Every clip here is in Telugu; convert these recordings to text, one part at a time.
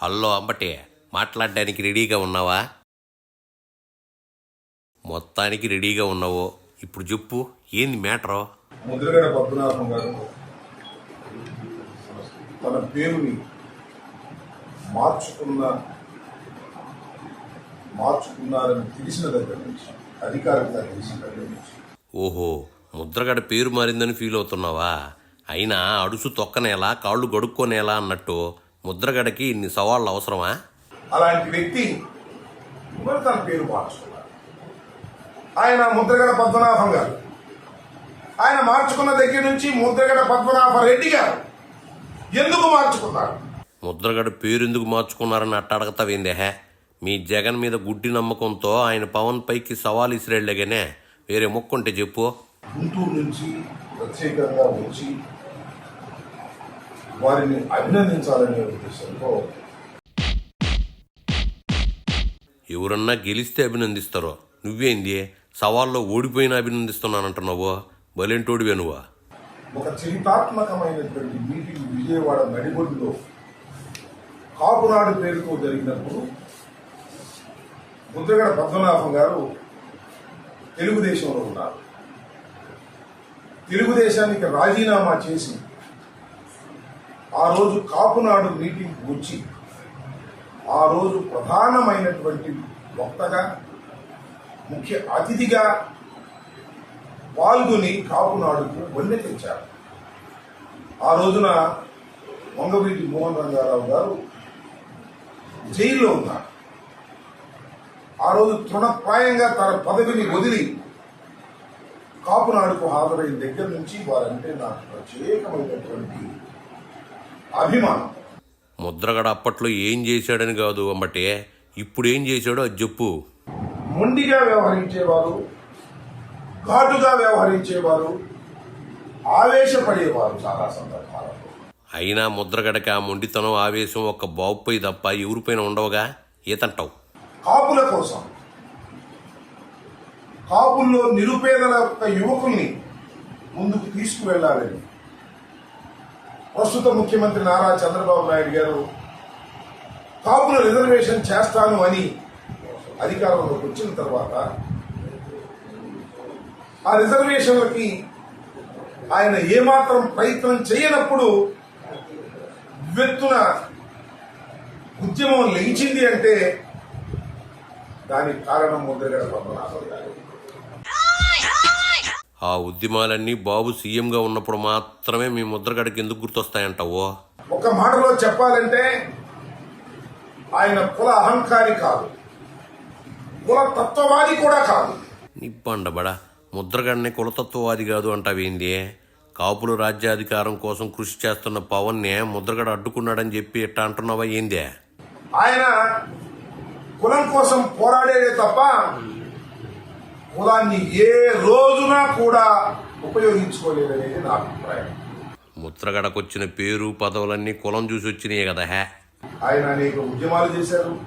హలో అంబటే మాట్లాడడానికి రెడీగా ఉన్నావా? మొత్తానికి రెడీగా ఉన్నావు? ఇప్పుడు చెప్పు ఏంది మ్యాటరు? ముద్రగడ పద్మనాభం గారు తన పేరుని మార్చుకున్న మార్చుకున్నారని తెలిసిన దగ్గర నుంచి అధికారికంగా తెలిసిన దగ్గర నుంచి. ఓహో ముద్రగడ పేరు మారిందని ఫీల్ అవుతున్నావా? అయినా అడుసు తొక్కనేలా కాళ్ళు గడుక్కోనేలా అన్నట్టు ముద్రగడకి ఇన్ని సవాళ్ళు అవసరమా? అలాంటి వ్యక్తి మరి తన పేరు మార్చుకున్నారు ఆయన ముద్రగడ పద్మనాభం గారు. ఆయన మార్చుకున్న దగ్గర నుంచి ముద్రగడ పద్మనాభ రెడ్డి గారు ఎందుకు మార్చుకున్నారు? ముద్రగడ పేరు ఎందుకు మార్చుకున్నారని అట్ట అడగతావేందే హే? మీ జగన్ మీద గుడ్డి నమ్మకంతో ఆయన పవన్ పైకి సవాల్ ఇసిరేళ్ళేగానే వేరే మొక్కుంటే చెప్పు. గుంటూరు నుంచి ప్రత్యేకంగా వచ్చి వారిని అభినందించాలనే ఉద్దేశంతో. ఎవరన్నా గెలిస్తే అభినందిస్తారో. నువ్వేంది సవాల్లో ఓడిపోయినా అభినందిస్తున్నానంటున్నావు. బలెంటోడివే నువ్వా. ఒక చరితాత్మకమైనటువంటి మీటింగ్ విజయవాడ నడిబొడ్డులో కాపునాడు పేరుతో జరిగినప్పుడు ముద్రగడ పద్మనాభం గారు తెలుగుదేశంలో ఉన్నారు. తెలుగుదేశానికి రాజీనామా చేసి ఆ రోజు కాపునాడు మీటింగ్ వచ్చి ఆ రోజు ప్రధానమైనటువంటి వక్తగా ముఖ్య అతిథిగా పాల్గొని కాపునాడుకు వన్నె తెచ్చారు. ఆ రోజున వంగవీటి మోహన్ రంగారావు గారు జైల్లో ఉన్నారు. ఆ రోజు తృణప్రాయంగా తన పదవిని వదిలి కాపునాడుకు హాజరైన దగ్గర నుంచి వారంటే నాకు ప్రత్యేకమైనటువంటి అభిమానం. ముద్రగడ అప్పట్లో ఏం చేశాడని కాదు అంబటే ఇప్పుడు ఏం చేశాడో అది చెప్పు. మొండిగా వ్యవహరించేవారు ఘాటుగా వ్యవహరించేవారు ఆవేశపడేవారు చాలా సందర్భాలలో. అయినా ముద్రగడకి ఆ మొండితనం ఆవేశం ఒక బాబుపై తప్ప ఎవరిపైన ఉండవుగా? ఏతంటావు? కాపుల కోసం. కాపుల్లో నిరుపేదల యొక్క యువకుల్ని ముందుకు తీసుకువెళ్ళాలని ప్రస్తుత ముఖ్యమంత్రి నారా చంద్రబాబు నాయుడు గారు కాపుల రిజర్వేషన్ చేస్తాను అని అధికారంలోకి వచ్చిన తర్వాత ఆ రిజర్వేషన్లకి ఆయన ఏమాత్రం ప్రయత్నం చేయనప్పుడు వెత్తున ఉద్యమం లేచింది అంటే దానికి కారణం ముద్రగడ పద్మనాభం గారు. ఆ ఉద్యమాలన్నీ బాబు సీఎంగా ఉన్నప్పుడు మాత్రమే మీ ముద్రగడకి ఎందుకు గుర్తొస్తాయంటావో? ఒక మాటలో చెప్పాలంటే ఆయన కుల అహంకారి కాదు. కుల తత్వవాది కూడా కాదు. నిబ్బండబడా ముద్రగడనే కులతత్వవాది కాదు అంటావేంది? కాపులు రాజ్యాధికారం కోసం కృషి చేస్తున్న పవన్నే ముద్రగడ అడ్డుకున్నాడని చెప్పి ఎట్టా అంటున్నావా ఏందే? ఆయన కులం కోసం పోరాడేదే తప్ప కులాన్ని ఏ రోజున కూడా ఉపయోగించుకోలేదనేది నా అభిప్రాయం. ముద్రగడకొచ్చిన పేరు పదవులన్నీ కులం చూసి వచ్చినాయి కదా హే? ఆయన అనేక ఉద్యమాలు చేశారు.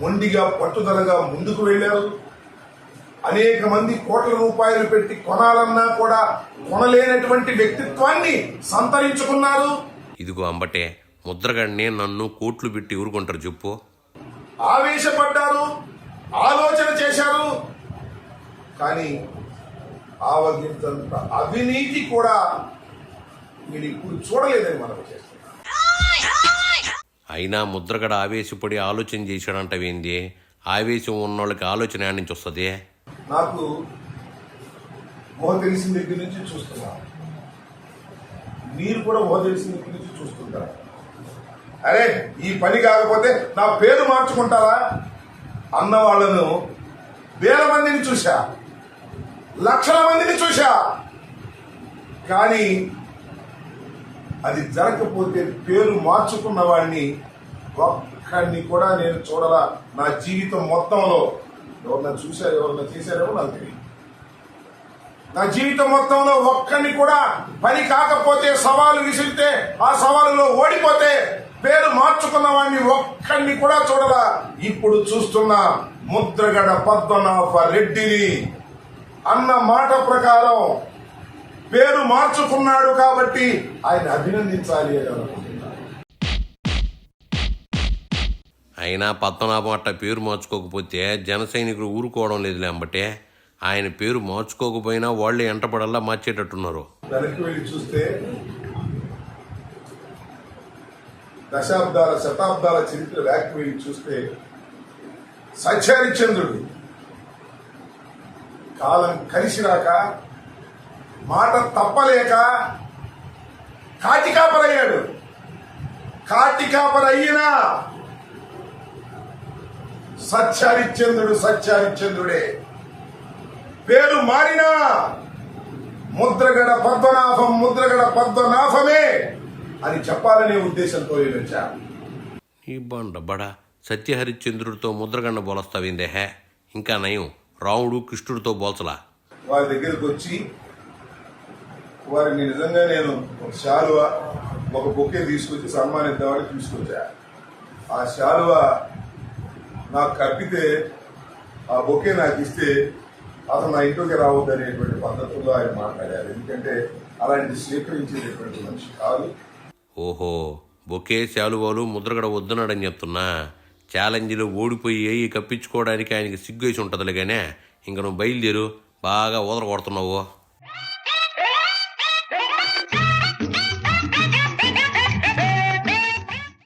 మొండిగా పట్టుదలగా ముందుకు వెళ్ళారు. అనేక మంది కోట్ల రూపాయలు పెట్టి కొనాలన్నా కూడా కొనలేనటువంటి వ్యక్తిత్వాన్ని సంతరించుకున్నారు. ఇదిగో అంబటే ముద్రగడనే నన్ను కోట్లు పెట్టి ఊరుకుంటారు చెప్పు. ఆవేశపడ్డారు ఆలోచన చేశారు. కానీ ఆవగింతంత అవినీతి కూడా మీరు ఇప్పుడు చూడలేదని మనం చేస్తున్నాం. అయినా ముద్రగడ ఆవేశపడి ఆలోచన చేశాడంటవేంది ఆవేశం ఉన్నోళ్ళకి ఆలోచన నుంచి వస్తుంది? నాకు ఊహ తెలిసిన దగ్గర నుంచి చూస్తున్నాను మీరు కూడా ఊహ తెలిసిన దగ్గర నుంచి చూస్తుంటారు. అరే ఈ పని కాకపోతే నా పేరు మార్చుకుంటారా? అన్న వాళ్ళను వేల మందిని చూశా. లక్షల మందిని చూశా. కానీ అది జరగకపోతే పేరు మార్చుకున్న వాడిని ఒక్కడిని కూడా నేను చూడలా. నా జీవితం మొత్తంలో. ఎవరన్నా చూశారు ఎవరన్నా చేశారేమో నాకు తెలియదు. నా జీవితం మొత్తంలో ఒక్కడిని కూడా పని కాకపోతే సవాలు విసిరితే ఆ సవాలులో ఓడిపోతే పేరు మార్చుకున్న వాడిని ఒక్కడిని కూడా చూడలా. ఇప్పుడు చూస్తున్న ముద్రగడ పద్మనాభ రెడ్డిని అన్న మాట ప్రకారం పేరు మార్చుకున్నాడు కాబట్టి ఆయన అభినందించాలి అని అనుకుంటున్నాను. అయినా పద్మనాభం అట్ట పేరు మార్చుకోకపోతే జన సైనికులు ఊరుకోవడం లేదులే అంబటే. ఆయన పేరు మార్చుకోకపోయినా వాళ్ళే ఎంటపడల్లా మార్చేటట్టున్నారు. వెనక్కి వెళ్ళి చూస్తే దశాబ్దాల శతాబ్దాల చరిత్ర వెనక్కి వెళ్ళి చూస్తే సత్యహరిశ్చంద్రుడు కాలం కలిసిరాక మాట తప్పలేక కాటికాపరయ్యాడు. కాటికాపరయ్యినా సత్యహరిశ్చంద్రుడు సత్యహరిశ్చంద్రుడే. పేరు మారినా ముద్రగడ పద్మనాభం ముద్రగడ పద్మనాభమే అని చెప్పాలనే ఉద్దేశంతో నేను వచ్చాను. ఈ బండ బడా సత్యహరిశ్చంద్రుడితో ముద్రగండ బోలస్తావిందే హే? ఇంకా నయం. రాముడు కృష్ణుడితో బోల్చలా. వారి దగ్గరికి వచ్చి వారిని నిజంగా నేను ఒక శాలువ ఒక బొకే తీసుకొచ్చి సన్మానిద్దామని తీసుకొచ్చా? ఆ శాలువ నాకు కప్పితే ఆ బొకే నాకు ఇస్తే అతను నా ఇంట్లోకి రావద్దు అనేటువంటి పద్ధతుల్లో ఆయన మాట్లాడారు. ఎందుకంటే అలాంటి స్వీకరించేటటువంటి మనిషి కాదు. ఓహో బొకే శాలువాలు ముద్రగడ వద్దున్నాడని చెప్తున్నా. ఛాలెంజ్లో ఓడిపోయి ఏయి కప్పించుకోవడానికి ఆయనకి సిగ్గేసి ఉంటుందిలే కానీ ఇంక నువ్వు బయలుదేరు. బాగా ఊదర కొడుతున్నావు